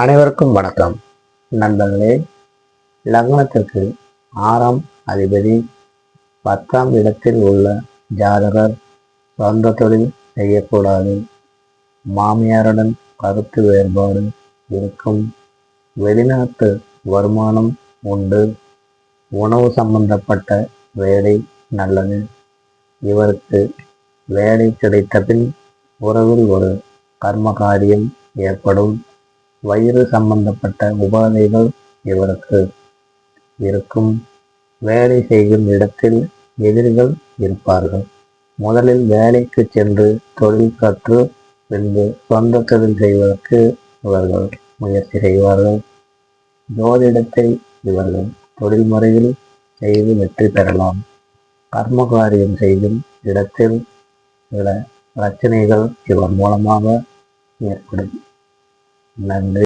அனைவருக்கும் வணக்கம். நண்பர்களே லக்னத்திற்கு ஆறாம் அதிபதி பத்தாம் இடத்தில் உள்ள ஜாதகர் சொந்த தொழில் செய்யக்கூடாது. மாமியாருடன் கருத்து வேறுபாடு இருக்கும். வெளிநாட்டு வருமானம் உண்டு. உணவு சம்பந்தப்பட்ட வேலை நல்லது. இவருக்கு வேலை கிடைத்த பின் உறவில் ஒரு கர்ம காரியம் ஏற்படும். வயிறு சம்பந்தப்பட்ட உபாதைகள் இவருக்கு இருக்கும். வேலை செய்யும் இடத்தில் எதிரிகள் இருப்பார்கள். முதலில் வேலைக்கு சென்று தொழில் கற்று பின்பு சொந்த தொழில் செய்வதற்கு இவர்கள் முயற்சி செய்வார்கள். ஜோதிடத்தை இவர்கள் தொழில் முறையில் செய்து வெற்றி பெறலாம். கர்ம காரியம் செய்யும் இடத்தில் சில பிரச்சனைகள் இவர் மூலமாக ஏற்படும். Màn.